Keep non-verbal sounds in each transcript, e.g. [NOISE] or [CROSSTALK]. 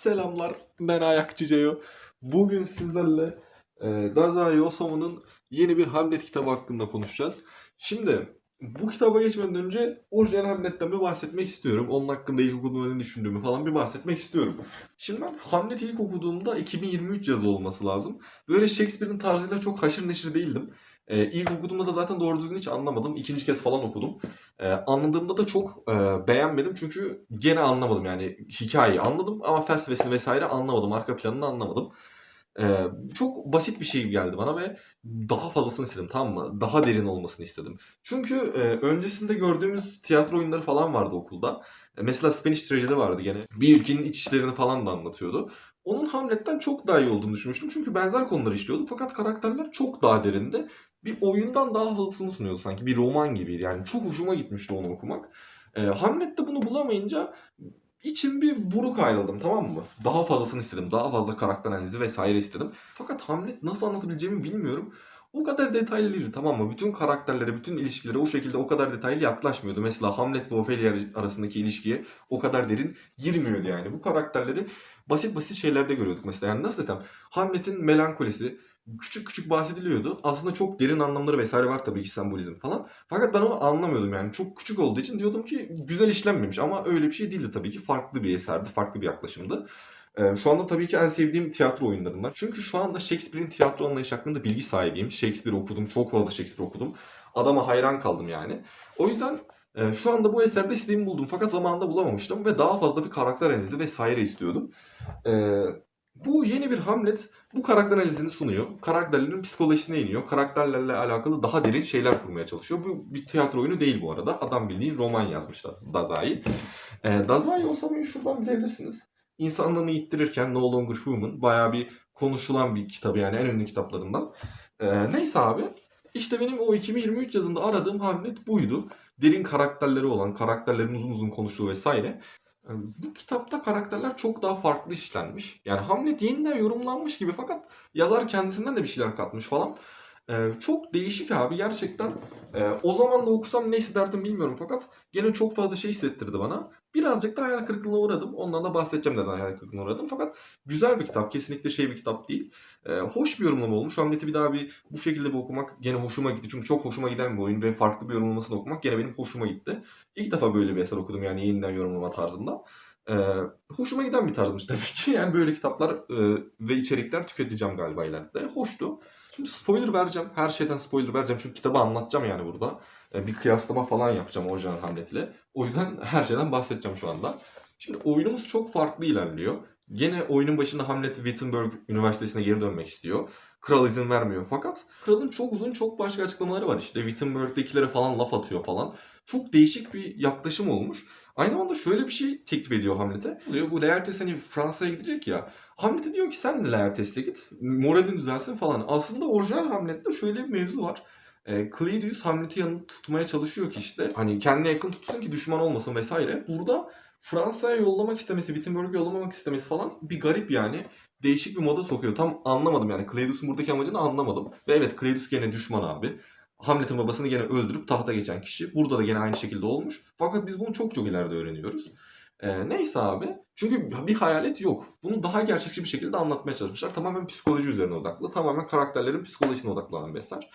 Selamlar, ben Ayakçı Ceyo. Bugün sizlerle e, Dazai Osamu'nun yeni bir Hamlet kitabı hakkında konuşacağız. Şimdi bu kitaba geçmeden önce orijinal Hamlet'ten bir bahsetmek istiyorum. Onun hakkında ilk okuduğumda ne düşündüğümü falan bir bahsetmek istiyorum. Şimdi ben Hamlet'i ilk okuduğumda 2023 yazı olması lazım. Böyle Shakespeare'in tarzıyla çok haşır neşir değildim. E, ilk okuduğumda da zaten doğru düzgün hiç anlamadım. İkinci kez falan okudum. Ee, anladığımda da çok e, beğenmedim çünkü gene anlamadım yani hikayeyi anladım ama felsefesini vesaire anlamadım, arka planını anlamadım. Ee, çok basit bir şey geldi bana ve daha fazlasını istedim tamam mı? Daha derin olmasını istedim. Çünkü e, öncesinde gördüğümüz tiyatro oyunları falan vardı okulda. E, mesela Spanish Tragedy vardı gene. Bir ülkenin iç işlerini falan da anlatıyordu. Onun Hamlet'ten çok daha iyi olduğunu düşünmüştüm. Çünkü benzer konuları işliyordu. Fakat karakterler çok daha derindi bir oyundan daha fazlasını sunuyordu sanki. Bir roman gibiydi. Yani çok hoşuma gitmişti onu okumak. E, Hamlet'te bunu bulamayınca içim bir buruk ayrıldım tamam mı? Daha fazlasını istedim. Daha fazla karakter analizi vesaire istedim. Fakat Hamlet nasıl anlatabileceğimi bilmiyorum. O kadar detaylı değildi tamam mı? Bütün karakterlere, bütün ilişkilere o şekilde o kadar detaylı yaklaşmıyordu. Mesela Hamlet ve Ophelia arasındaki ilişkiye o kadar derin girmiyordu yani. Bu karakterleri basit basit şeylerde görüyorduk mesela. Yani nasıl desem Hamlet'in melankolisi, küçük küçük bahsediliyordu. Aslında çok derin anlamları vesaire var tabii ki sembolizm falan. Fakat ben onu anlamıyordum yani. Çok küçük olduğu için diyordum ki güzel işlenmemiş ama öyle bir şey değildi tabii ki. Farklı bir eserdi, farklı bir yaklaşımdı. Ee, şu anda tabii ki en sevdiğim tiyatro oyunlarından. Çünkü şu anda Shakespeare'in tiyatro anlayışı hakkında bilgi sahibiyim. Shakespeare okudum, çok fazla Shakespeare okudum. Adama hayran kaldım yani. O yüzden e, şu anda bu eserde istediğimi buldum. Fakat zamanında bulamamıştım ve daha fazla bir karakter analizi vesaire istiyordum. Bu yeni bir Hamlet bu karakter analizini sunuyor. Karakterlerin psikolojisine iniyor. Karakterlerle alakalı daha derin şeyler kurmaya çalışıyor. Bu bir tiyatro oyunu değil bu arada. Adam bildiğin roman yazmış Dazai. Ee, Dazai Osamu'yu şuradan bilebilirsiniz. İnsanlığını yittirirken No Longer Human bayağı bir konuşulan bir kitabı yani en ünlü kitaplarından. Ee, neyse abi işte benim o 2023 yazında aradığım Hamlet buydu. Derin karakterleri olan, karakterlerin uzun uzun konuştuğu vesaire. Bu kitapta karakterler çok daha farklı işlenmiş. Yani Hamlet yeniden yorumlanmış gibi fakat yazar kendisinden de bir şeyler katmış falan. Ee, çok değişik abi gerçekten. Ee, o zaman da okusam ne hissederdim bilmiyorum fakat gene çok fazla şey hissettirdi bana. Birazcık da hayal kırıklığına uğradım. Ondan da bahsedeceğim neden hayal kırıklığına uğradım. Fakat güzel bir kitap. Kesinlikle şey bir kitap değil. Ee, hoş bir yorumlama olmuş. Hamlet'i bir daha bir bu şekilde bir okumak gene hoşuma gitti. Çünkü çok hoşuma giden bir oyun ve farklı bir yorumlamasını okumak gene benim hoşuma gitti. İlk defa böyle bir eser okudum yani yeniden yorumlama tarzında. Ee, hoşuma giden bir tarzmış tabii ki. [LAUGHS] Yani böyle kitaplar e, ve içerikler tüketeceğim galiba ileride. Hoştu. Şimdi spoiler vereceğim. Her şeyden spoiler vereceğim. Çünkü kitabı anlatacağım yani burada. Ee, bir kıyaslama falan yapacağım orijinal Hamlet ile. O yüzden [LAUGHS] her şeyden bahsedeceğim şu anda. Şimdi oyunumuz çok farklı ilerliyor. Gene oyunun başında Hamlet Wittenberg Üniversitesi'ne geri dönmek istiyor. Kral izin vermiyor fakat kralın çok uzun çok başka açıklamaları var işte. Wittenberg'dekilere falan laf atıyor falan. Çok değişik bir yaklaşım olmuş. Aynı zamanda şöyle bir şey teklif ediyor Hamlet'e. Diyor bu Laertes hani Fransa'ya gidecek ya. Hamlet'e diyor ki sen de Laertes'le git. Moralin düzelsin falan. Aslında orijinal Hamlet'te şöyle bir mevzu var. E, Cleidius Hamlet'i yanında tutmaya çalışıyor ki işte. Hani kendine yakın tutsun ki düşman olmasın vesaire. Burada Fransa'ya yollamak istemesi, Wittenberg'e yollamamak istemesi falan bir garip yani. Değişik bir moda sokuyor. Tam anlamadım yani. Cleidius'un buradaki amacını anlamadım. Ve evet Cleidius gene düşman abi. Hamlet'in babasını gene öldürüp tahta geçen kişi. Burada da gene aynı şekilde olmuş. Fakat biz bunu çok çok ileride öğreniyoruz. Ee, neyse abi. Çünkü bir hayalet yok. Bunu daha gerçekçi bir şekilde anlatmaya çalışmışlar. Tamamen psikoloji üzerine odaklı. Tamamen karakterlerin psikolojisine odaklanan bir eser.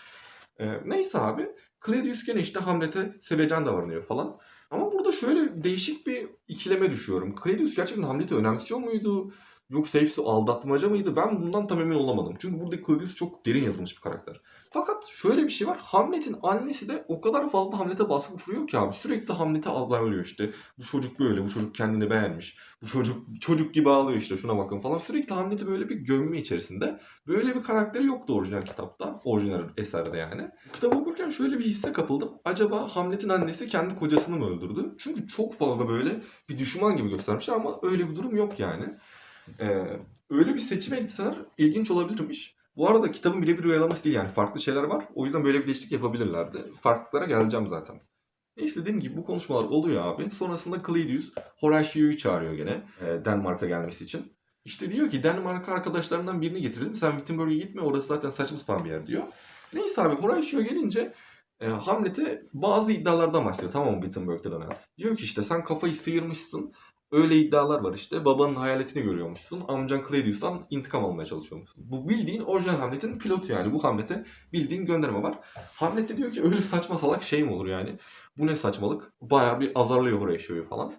Ee, neyse abi. Claudius gene işte Hamlet'e sevecen davranıyor falan. Ama burada şöyle değişik bir ikileme düşüyorum. Claudius gerçekten Hamlet'i önemsiyor muydu? Yoksa hepsi aldatmaca mıydı? Ben bundan tam emin olamadım. Çünkü burada Claudius çok derin yazılmış bir karakter. Fakat şöyle bir şey var. Hamlet'in annesi de o kadar fazla Hamlet'e baskı kuruyor ki abi. Sürekli Hamlet'e azarlıyor işte. Bu çocuk böyle, bu çocuk kendini beğenmiş. Bu çocuk çocuk gibi ağlıyor işte şuna bakın falan. Sürekli Hamlet'i böyle bir gömme içerisinde. Böyle bir karakteri yoktu orijinal kitapta. Orijinal eserde yani. Kitabı okurken şöyle bir hisse kapıldım. Acaba Hamlet'in annesi kendi kocasını mı öldürdü? Çünkü çok fazla böyle bir düşman gibi göstermişler ama öyle bir durum yok yani. Ee, öyle bir seçime gitseler ilginç olabilirmiş. Bu arada kitabın birebir uyarlaması değil yani farklı şeyler var. O yüzden böyle bir değişiklik yapabilirlerdi. Farklılıklara geleceğim zaten. Neyse dediğim gibi bu konuşmalar oluyor abi. Sonrasında Cleidius Horatio'yu çağırıyor gene e, Denmark'a gelmesi için. İşte diyor ki Denmark'a arkadaşlarından birini getirelim. Sen Wittenberg'e gitme orası zaten saçma sapan bir yer diyor. Neyse abi Horatio gelince e, Hamlet'e bazı iddialardan başlıyor tamam Wittenberg'de dönen. Diyor ki işte sen kafayı sıyırmışsın. Öyle iddialar var işte. Babanın hayaletini görüyormuşsun. Amcan Claudius'tan intikam almaya çalışıyormuşsun. Bu bildiğin orijinal Hamlet'in pilotu yani. Bu Hamlet'e bildiğin gönderme var. Hamlet de diyor ki öyle saçma salak şey mi olur yani? Bu ne saçmalık? Bayağı bir azarlıyor Horatio'yu falan.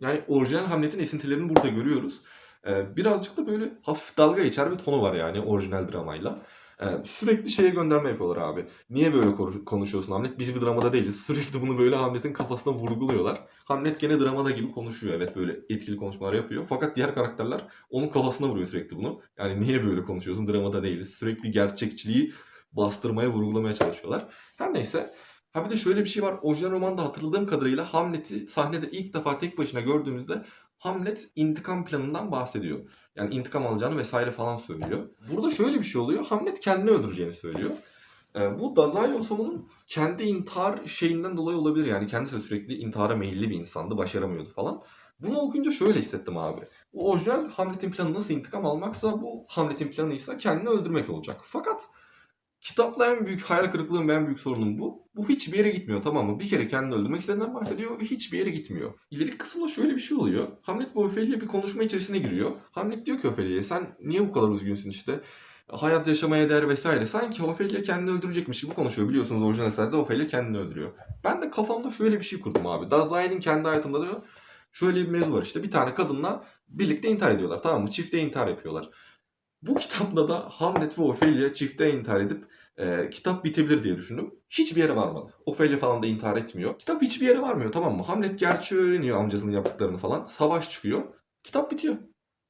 Yani orijinal Hamlet'in esintilerini burada görüyoruz. Ee, birazcık da böyle hafif dalga geçer bir tonu var yani orijinal dramayla. Ee, sürekli şeye gönderme yapıyorlar abi. Niye böyle konuş- konuşuyorsun Hamlet? Biz bir dramada değiliz. [LAUGHS] Sürekli bunu böyle Hamlet'in kafasına vurguluyorlar. Hamlet gene dramada gibi konuşuyor. Evet böyle etkili konuşmalar yapıyor. Fakat diğer karakterler onun kafasına vuruyor sürekli bunu. Yani niye böyle konuşuyorsun? Dramada değiliz. Sürekli gerçekçiliği bastırmaya, vurgulamaya çalışıyorlar. Her neyse. Ha bir de şöyle bir şey var. Orijinal romanda hatırladığım kadarıyla Hamlet'i sahnede ilk defa tek başına gördüğümüzde Hamlet intikam planından bahsediyor. Yani intikam alacağını vesaire falan söylüyor. Burada şöyle bir şey oluyor. Hamlet kendini öldüreceğini söylüyor. Ee, bu Dazai Osamu'nun kendi intihar şeyinden dolayı olabilir. Yani kendisi sürekli intihara meyilli bir insandı. Başaramıyordu falan. Bunu okuyunca şöyle hissettim abi. Bu orijinal Hamlet'in planı nasıl intikam almaksa bu Hamlet'in planıysa kendini öldürmek olacak. Fakat kitapla en büyük hayal kırıklığım ve en büyük sorunum bu. Bu hiçbir yere gitmiyor tamam mı? Bir kere kendini öldürmek istediğinden bahsediyor ve hiçbir yere gitmiyor. İleri kısımda şöyle bir şey oluyor. Hamlet ve Ophelia bir konuşma içerisine giriyor. Hamlet diyor ki Ophelia'ya sen niye bu kadar üzgünsün işte? Hayat yaşamaya değer vesaire. Sanki Ophelia kendini öldürecekmiş gibi konuşuyor. Biliyorsunuz orijinal eserde Ophelia kendini öldürüyor. Ben de kafamda şöyle bir şey kurdum abi. Dazai'nin kendi hayatında da şöyle bir mevzu var işte. Bir tane kadınla birlikte intihar ediyorlar tamam mı? Çifte intihar yapıyorlar. Bu kitapta da Hamlet ve Ophelia çifte intihar edip e, kitap bitebilir diye düşündüm. Hiçbir yere varmadı. Ophelia falan da intihar etmiyor. Kitap hiçbir yere varmıyor tamam mı? Hamlet gerçeği öğreniyor amcasının yaptıklarını falan. Savaş çıkıyor. Kitap bitiyor.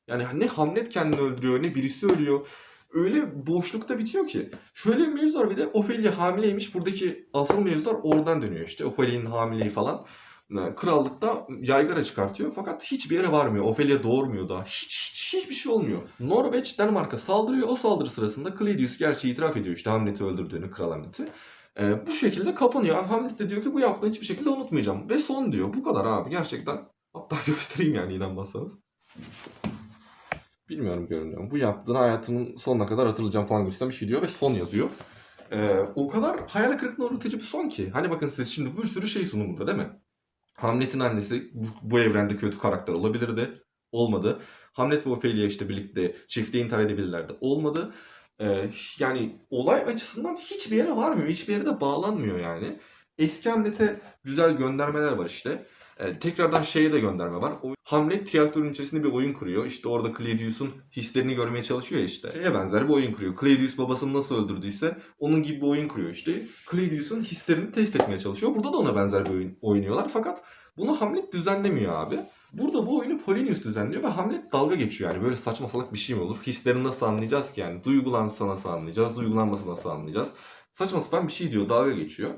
Yani ne Hamlet kendini öldürüyor ne birisi ölüyor. Öyle boşlukta bitiyor ki. Şöyle bir mevzu var bir de Ophelia hamileymiş. Buradaki asıl mevzular oradan dönüyor işte. Ophelia'nın hamileliği falan. E, Krallıkta yaygara çıkartıyor fakat hiçbir yere varmıyor. Ophelia doğurmuyor da. Hiç, hiç hiçbir şey olmuyor. Norveç Danimarka saldırıyor. O saldırı sırasında Claudius gerçeği itiraf ediyor işte Hamlet'i öldürdüğünü Kral Hamlet'i. E, bu şekilde kapanıyor. Hamlet de diyor ki bu yaptığını hiçbir şekilde unutmayacağım. Ve son diyor. Bu kadar abi gerçekten. Hatta [LAUGHS] göstereyim yani inanmazsanız. Bilmiyorum görünüyor. Bu yaptığını hayatımın sonuna kadar hatırlayacağım falan gibisinden bir şey diyor ve son yazıyor. Ee, o kadar hayal kırıklığına uğratıcı bir son ki. Hani bakın siz şimdi bir sürü şey sunun burada değil mi? Hamlet'in annesi bu, bu evrende kötü karakter olabilirdi. Olmadı. Hamlet ve Ophelia işte birlikte çifte intihar edebilirlerdi. Olmadı. Ee, yani olay açısından hiçbir yere varmıyor. Hiçbir yere de bağlanmıyor yani. Eski Hamlet'e güzel göndermeler var işte. Ee, tekrardan şeye de gönderme var. O, Hamlet tiyatronun içerisinde bir oyun kuruyor. İşte orada Claudius'un hislerini görmeye çalışıyor işte. Şeye benzer bir oyun kuruyor. Claudius babasını nasıl öldürdüyse onun gibi bir oyun kuruyor işte. Claudius'un hislerini test etmeye çalışıyor. Burada da ona benzer bir oyun oynuyorlar. Fakat bunu Hamlet düzenlemiyor abi. Burada bu oyunu Polonius düzenliyor ve Hamlet dalga geçiyor yani böyle saçma salak bir şey mi olur? Hislerini nasıl anlayacağız ki yani? Duygulansa nasıl anlayacağız? Duygulanması nasıl anlayacağız? Saçma sapan bir şey diyor dalga geçiyor.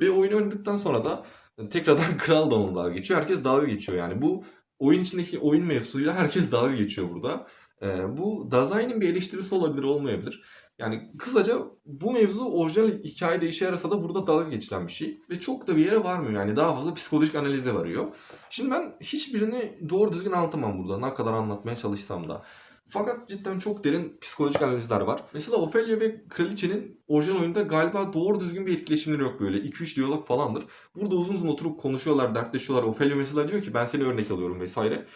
Ve oyunu oynadıktan sonra da tekrardan [LAUGHS] kral da onunla dalga geçiyor. Herkes dalga geçiyor yani. Bu oyun içindeki oyun mevzusuyla herkes dalga geçiyor burada. Ee, bu Dazai'nin bir eleştirisi olabilir olmayabilir. Yani kısaca bu mevzu orijinal hikayede işe yarasa da burada dalga geçilen bir şey. Ve çok da bir yere varmıyor yani daha fazla psikolojik analize varıyor. Şimdi ben hiçbirini doğru düzgün anlatamam burada ne kadar anlatmaya çalışsam da. Fakat cidden çok derin psikolojik analizler var. Mesela Ophelia ve Kraliçenin orijinal oyunda galiba doğru düzgün bir etkileşimleri yok böyle. 2-3 diyalog falandır. Burada uzun uzun oturup konuşuyorlar, dertleşiyorlar. Ophelia mesela diyor ki ben seni örnek alıyorum vesaire.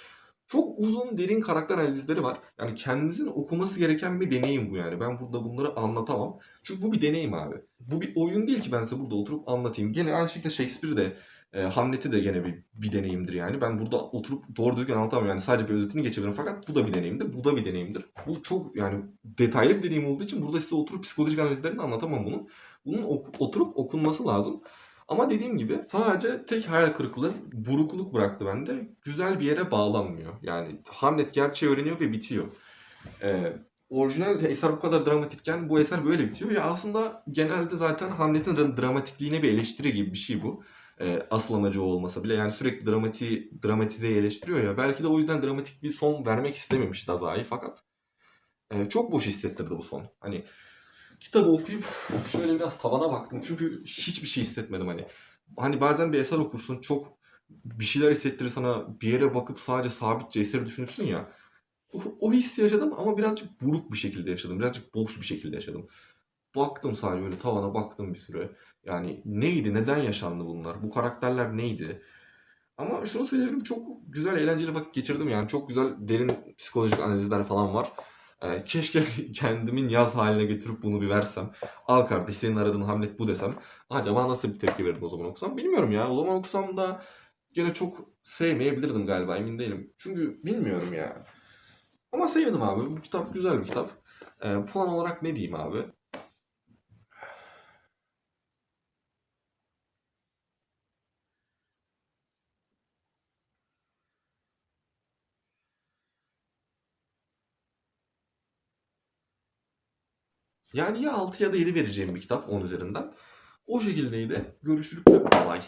Çok uzun derin karakter analizleri var. Yani kendinizin okuması gereken bir deneyim bu yani. Ben burada bunları anlatamam. Çünkü bu bir deneyim abi. Bu bir oyun değil ki ben size burada oturup anlatayım. Gene aynı şekilde Shakespeare de e, Hamlet'i de gene bir, bir deneyimdir yani. Ben burada oturup doğru düzgün anlatamam yani sadece bir özetini geçebilirim fakat bu da bir deneyimdir, bu da bir deneyimdir. Bu çok yani detaylı bir deneyim olduğu için burada size oturup psikolojik analizlerini anlatamam bunun. Bunun ok- oturup okunması lazım. Ama dediğim gibi sadece tek hayal kırıklığı burukluk bıraktı bende. Güzel bir yere bağlanmıyor. Yani Hamlet gerçeği öğreniyor ve bitiyor. Ee, orijinal eser bu kadar dramatikken bu eser böyle bitiyor. Ya aslında genelde zaten Hamlet'in dra- dramatikliğine bir eleştiri gibi bir şey bu. Ee, asıl amacı o olmasa bile. Yani sürekli dramatiği, dramatizeyi eleştiriyor ya. Belki de o yüzden dramatik bir son vermek istememiş Dazai fakat e, çok boş hissettirdi bu son. Hani kitabı okuyup şöyle biraz tavana baktım. Çünkü hiçbir şey hissetmedim hani. Hani bazen bir eser okursun çok bir şeyler hissettirir sana bir yere bakıp sadece sabitçe eseri düşünürsün ya. O, o hissi yaşadım ama birazcık buruk bir şekilde yaşadım. Birazcık boş bir şekilde yaşadım. Baktım sadece böyle tavana baktım bir süre. Yani neydi, neden yaşandı bunlar? Bu karakterler neydi? Ama şunu söyleyebilirim çok güzel eğlenceli vakit geçirdim yani çok güzel derin psikolojik analizler falan var. Ee, keşke [LAUGHS] kendimin yaz haline getirip bunu bir versem. Al kardeş senin aradığın Hamlet bu desem. Acaba nasıl bir tepki verirdim o zaman okusam? Bilmiyorum ya. O zaman okusam da gene çok sevmeyebilirdim galiba emin değilim. Çünkü bilmiyorum ya. Ama sevdim abi. Bu kitap güzel bir kitap. Ee, puan olarak ne diyeyim abi? Yani ya 6 ya da 7 vereceğim bir kitap 10 üzerinden. O şekildeydi. Görüşürük ve bye.